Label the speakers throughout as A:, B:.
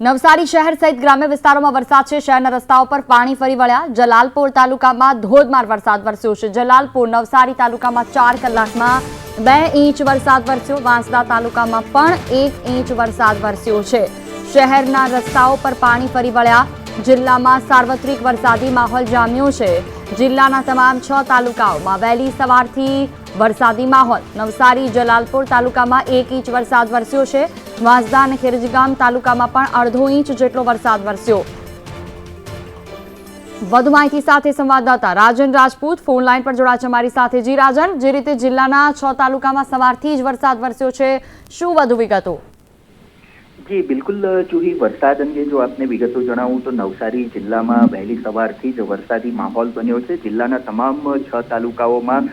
A: નવસારી શહેર સહિત ગ્રામ્ય વિસ્તારોમાં વરસાદ છે. શહેરના રસ્તાઓ પર પાણી ફરી વળ્યા. જલાલપોર તાલુકામાં ધોધમાર વરસાદ વરસ્યો છે. જલાલપોર નવસારી તાલુકામાં ચાર કલાકમાં બે ઇંચ વરસાદ વરસ્યો. વાંસદા તાલુકામાં પણ એક ઇંચ વરસાદ વરસ્યો છે. શહેરના રસ્તાઓ પર પાણી ફરી વળ્યા. જિલ્લામાં સાર્વત્રિક વરસાદી માહોલ જામ્યો છે. જિલ્લાના તમામ છ તાલુકાઓમાં વહેલી સવારથી વરસાદી માહોલ. નવસારી, જલાલપુર તાલુકામાં એક ઇંચ વરસાદ વરસ્યો છે. વાંસદા અને ખેરજગામ તાલુકામાં પણ અડધો ઇંચ જેટલો વરસાદ વરસ્યો. વધુ માહિતી સાથે સંવાદદાતા રાજન રાજપૂત. ફોન લાઈન પર જોડાશે છે મારી સાથે જી રાજન. જે રીતે જિલ્લાના છ તાલુકામાં સવારથી જ વરસાદ વરસ્યો છે. શું વધુ વિગતો?
B: જી, બિલકુલ જુહી વરસાદ અંગે જો આપને વિગતો જણાવું તો નવસારી જિલ્લામાં વહેલી સવારથી જ વરસાદી માહોલ બન્યો છે. જિલ્લાના તમામ છ તાલુકાઓમાં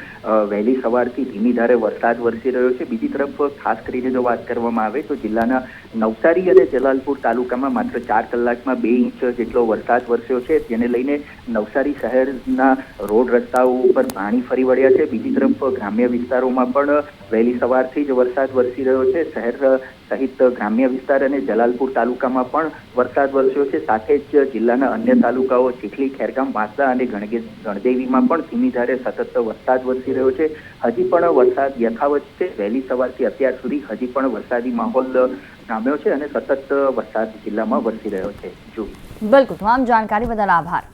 B: વહેલી સવારથી ધીમી ધારે વરસાદ વરસી રહ્યો છે. બીજી તરફ, ખાસ કરીને જો વાત કરવામાં આવે તો જિલ્લાના નવસારી અને જલાલપુર તાલુકામાં માત્ર ચાર કલાકમાં બે ઇંચ જેટલો વરસાદ વરસ્યો છે. જેને લઈને નવસારી શહેરના રોડ રસ્તાઓ ઉપર પાણી ફરી વળ્યા છે. બીજી તરફ, ગ્રામ્ય વિસ્તારોમાં પણ વહેલી સવારથી જ વરસાદ વરસી રહ્યો છે. શહેર સહિત ગ્રામ્ય વિસ્તાર અને જલાલપુર તાલુકામાં પણ વરસાદ વરસ્યો છે. સાથે જ જિલ્લાના અન્ય તાલુકાઓ ચીખલી, ખેરગામ, વાંસદા અને ગણદેવીમાં પણ ધીમી ધારે સતત વરસાદ વરસી રહ્યો છે. હજી પણ વરસાદ યથાવત છે. વહેલી સવારથી અત્યાર સુધી હજી પણ વરસાદી માહોલ જામ્યો છે અને સતત વરસાદ જિલ્લામાં વરસી રહ્યો છે. જો
A: બિલકુલ. તમામ જાણકારી બદલ આભાર.